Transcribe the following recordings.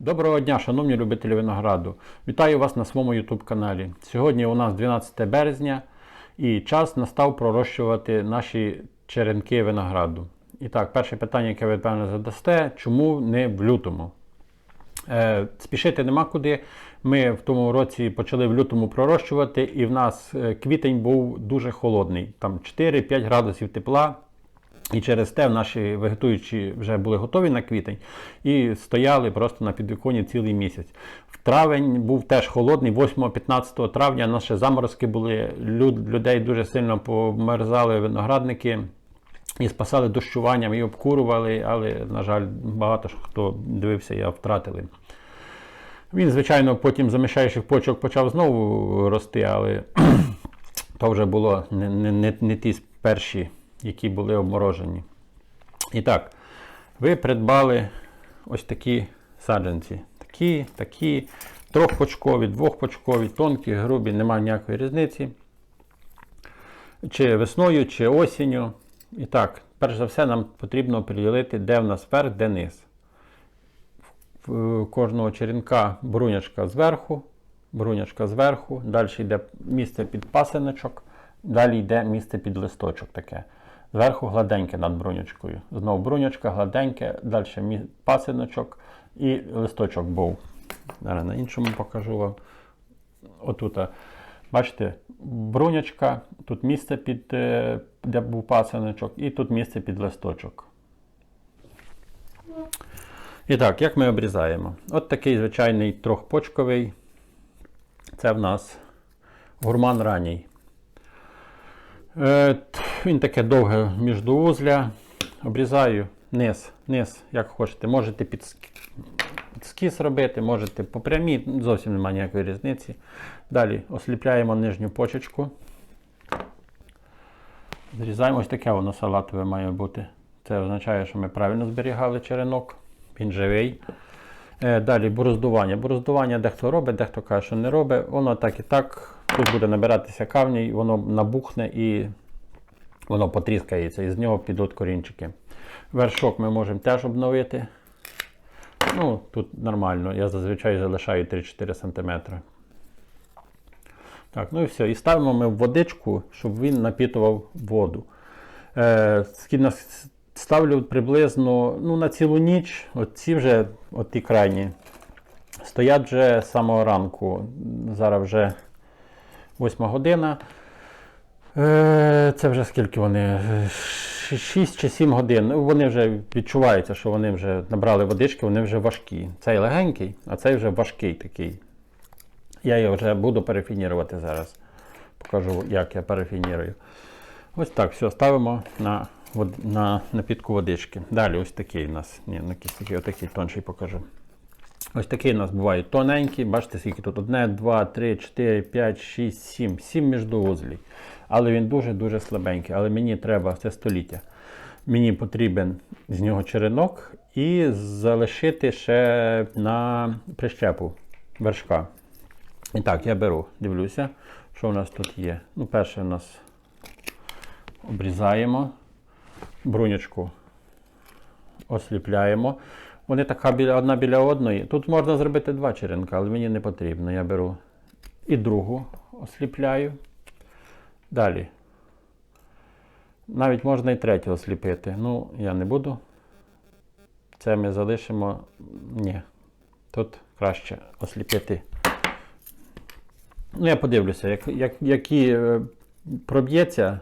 Доброго дня, шановні любителі винограду. Вітаю вас на своєму YouTube каналі. Сьогодні у нас 12 березня і час настав пророщувати наші черенки винограду. І так, перше питання, яке ви певно задасте, чому не в лютому? Е, спішити нема куди. Ми в тому році почали в лютому пророщувати, і в нас е, квітень був дуже холодний, там 4-5 градусів тепла. І через те наші вегетуючі вже були готові на квітень і стояли просто на підвіконні цілий місяць. В травень був теж холодний, 8-15 травня наші заморозки були, люд, людей дуже сильно померзали виноградники і спасали дощуванням, і обкурували, але, на жаль, багато ж хто дивився, я втратили. Він, звичайно, потім замішаючих почок почав знову рости, але то вже було не, не, не, не ті перші, які були обморожені. І так, ви придбали ось такі саджанці. Такі, такі, трьохпочкові, двохпочкові, тонкі, грубі, немає ніякої різниці. Чи весною, чи осінню. І так, перш за все, нам потрібно приділити, де в нас верх, де низ. В кожного черенка брунячка зверху, брунячка зверху, далі йде місце під пасиночок, далі йде місце під листочок таке. Зверху гладеньке над брунячкою. Знову брунячка, гладеньке, далі пасиночок і листочок був. Зараз на іншому покажу вам. Отут. Бачите, брунячка, тут місце під, е, де був пасиночок, і тут місце під листочок. І так, як ми обрізаємо? От такий звичайний трьохпочковий. Це в нас гурман ранній. Він таке довге міждоузля. Обрізаю низ, низ, як хочете. Можете під, скіс робити, можете по прямій, зовсім немає ніякої різниці. Далі осліпляємо нижню почечку. Зрізаємо ось таке воно салатове має бути. Це означає, що ми правильно зберігали черенок. Він живий. Е, Далі бороздування. Бороздування дехто робить, дехто каже, що не робить. Воно так і так. Тут буде набиратися кавній, воно набухне і воно потріскається, і з нього підуть корінчики. Вершок ми можемо теж обновити. Ну, тут нормально. Я зазвичай залишаю 3-4 см. Так, ну і все. І ставимо ми в водичку, щоб він напітував воду. Е, ставлю приблизно ну, на цілу ніч. От ці вже, от ті крайні, стоять вже з самого ранку. Зараз вже 8 година. Е, це вже скільки вони? 6 чи 7 годин. Ну, Вони вже відчуваються, що вони вже набрали водички, вони вже важкі. Цей легенький, а цей вже важкий такий. Я його вже буду перефінірувати зараз. Покажу, як я перефінірую. Ось так, все, ставимо на, на напітку водички. Далі ось такий у нас. Ні, якийсь такий, отакий тонший покажу. Ось такий у нас бувають тоненькі. Бачите, скільки тут? Одне, два, три, чотири, п'ять, шість, сім. Сім міждоузлів. Але він дуже-дуже слабенький. Але мені треба це століття. Мені потрібен з нього черенок і залишити ще на прищепу вершка. І так, я беру, дивлюся, що у нас тут є. Ну, перше у нас обрізаємо, брунячку осліпляємо. Вони така біля, одна біля одної. Тут можна зробити два черенка, але мені не потрібно. Я беру і другу осліпляю. Далі. Навіть можна і третю осліпити. Ну, я не буду. Це ми залишимо. Ні. Тут краще осліпити. Ну, я подивлюся, як, як, які е, проб'ється.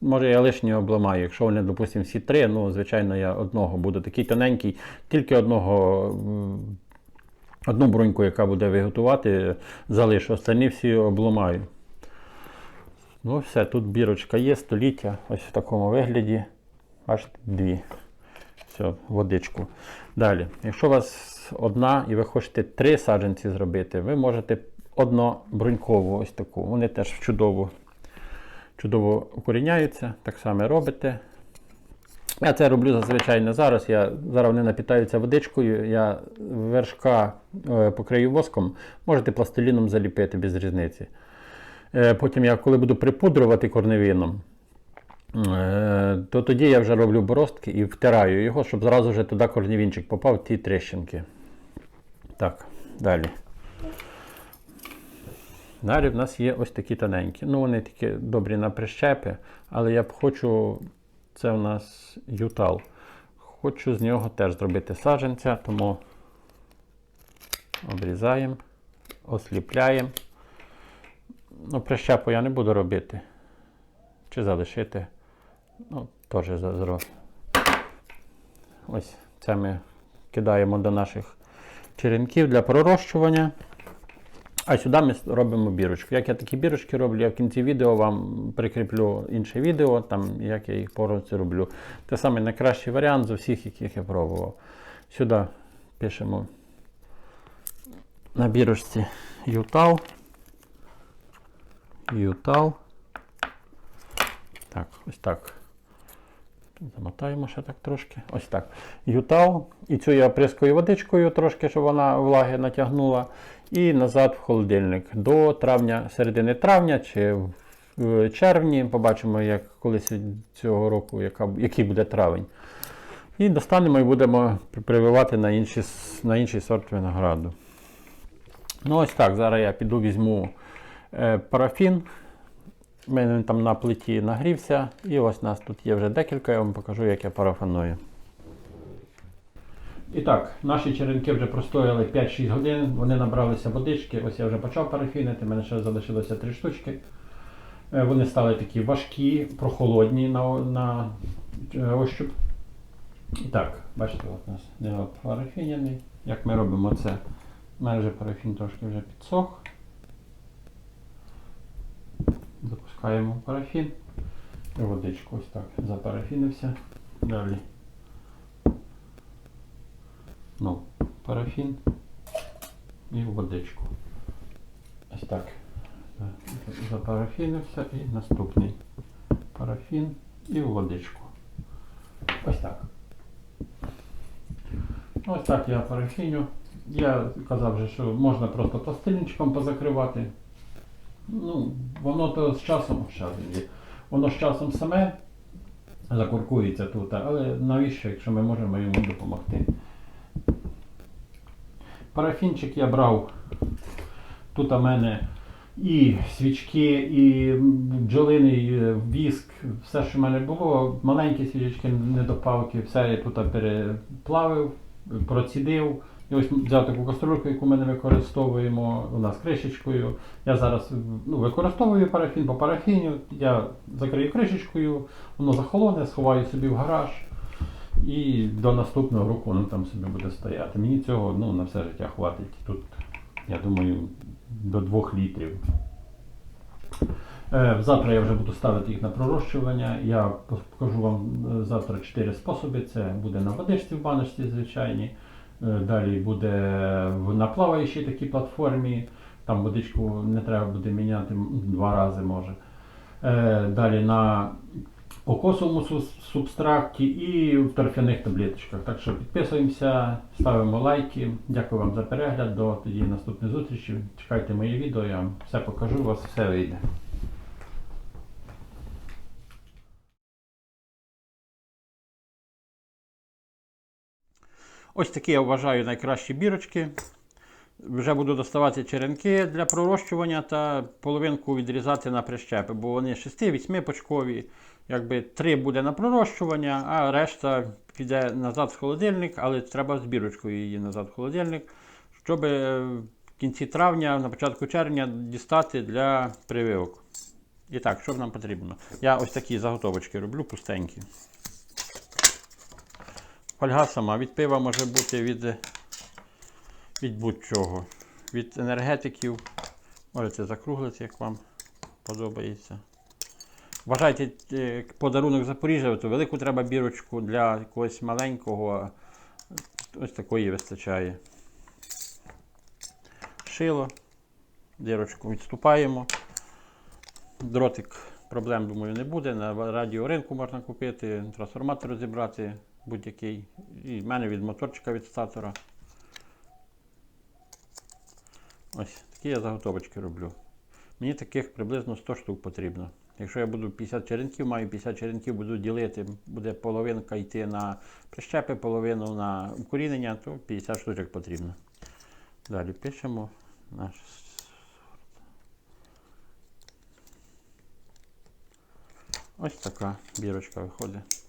Може я лишнє обламаю. Якщо вони, допустимо, всі три, ну, звичайно, я одного буду такий тоненький, тільки одного, одну бруньку, яка буде виготувати, залишу. Останні всі обламаю. Ну, все, тут бірочка є, століття, ось в такому вигляді. Бачите, дві. Все, водичку. Далі, якщо у вас одна і ви хочете три саджанці зробити, ви можете однобрунькову ось таку. Вони теж чудово, чудово укоріняються, так само робите. Я це роблю зазвичай не зараз. Я, зараз вони напітаються водичкою, я вершка е, покрию воском, можете пластиліном заліпити без різниці. Е, Потім я коли буду припудрувати корневином, е, то тоді я вже роблю бороздки і втираю його, щоб зразу вже туди корневінчик попав, ті тріщинки. Так, далі. Далі в нас є ось такі тоненькі. Ну, вони такі добрі на прищепи, але я б хочу, це у нас ютал. Хочу з нього теж зробити саджанця, тому обрізаємо, осліпляємо. Ну, прищепу я не буду робити. Чи залишити. Ну, теж зазро. Ось це ми кидаємо до наших черенків для пророщування. А сюди ми робимо бірочку. Як я такі бірочки роблю, я в кінці відео вам прикріплю інше відео, там, як я їх поруці роблю. Це саме найкращий варіант з усіх, яких я пробував. Сюди пишемо на бірочці Ютал. Ютал. Так, ось так. Замотаємо ще так трошки. Ось так. Ютал. І цю я оприскую водичкою трошки, щоб вона влаги натягнула. І назад в холодильник до травня, середини травня чи в червні. Побачимо, як колись цього року, яка, який буде травень. І достанемо і будемо прививати на, інші, на інший сорт винограду. Ну ось так. Зараз я піду візьму парафін. У мене він там на плиті нагрівся. І ось у нас тут є вже декілька, я вам покажу, як я парафаную. І так, наші черенки вже простояли 5-6 годин, вони набралися водички. Ось я вже почав парафінити, в мене ще залишилося 3 штучки. Е, Вони стали такі важкі, прохолодні на, на е, ощуп. І так, бачите, от у нас не парафіняний. Як ми робимо це? У мене вже парафін трошки вже підсох. Запускаємо парафін і водичку. Ось так. Запарафінився. Далі. Ну, парафін і водичку. Ось так. Запарафінився і наступний парафін і водичку. Ось так. Ось так я парафіню. Я казав вже, що можна просто пластильничком позакривати. Ну, воно то з часом. Воно з часом саме закуркується тут, але навіщо, якщо ми можемо йому допомогти? Парафінчик я брав. Тут у мене і свічки, і бджолиний е, віск, все, що в мене було. Маленькі свічечки, недопалки, все я тут переплавив, процідив. І ось взяв таку каструльку, яку ми не використовуємо у нас кришечкою. Я зараз ну, використовую парафін по парафіню. Я закрию кришечкою, воно захолоне, сховаю собі в гараж. І до наступного року воно там собі буде стояти. Мені цього ну, на все життя хватить. Тут, я думаю, до 2 літрів. Е, Завтра я вже буду ставити їх на пророщування. Я покажу вам е, завтра 4 способи. Це буде на водичці в баночці звичайній. Е, Далі буде на плаваючій такій платформі. Там водичку не треба буде міняти два рази може. Е, Далі на кокосовому субстракті і в торфяних таблеточках. Так що підписуємося, ставимо лайки. Дякую вам за перегляд. До тоді наступної зустрічі. Чекайте моє відео, я вам все покажу, у вас все вийде. Ось такі я вважаю найкращі бірочки. Вже буду доставати черенки для пророщування та половинку відрізати на прищепи, бо вони 6-8 почкові. Якби 3 буде на пророщування, а решта піде назад в холодильник, але треба з бірочкою її назад в холодильник, щоб е, в кінці травня, на початку червня дістати для прививок. І так, що нам потрібно? Я ось такі заготовочки роблю пустенькі. Фольга сама від пива може бути від, від будь-чого. Від енергетиків. Можете закруглити, як вам подобається. Вважайте, е, подарунок Запоріжжя, то велику треба бірочку для якогось маленького. Ось такої вистачає. Шило. Дірочку відступаємо. Дротик проблем, думаю, не буде. На радіоринку можна купити, трансформатор розібрати будь-який. І в мене від моторчика від статора. Ось такі я заготовочки роблю. Мені таких приблизно 100 штук потрібно. Якщо я буду 50 черенків, маю 50 черенків, буду ділити, буде половинка йти на прищепи, половину на укорінення, то 50 штучок потрібно. Далі пишемо наш Ось така бірочка виходить.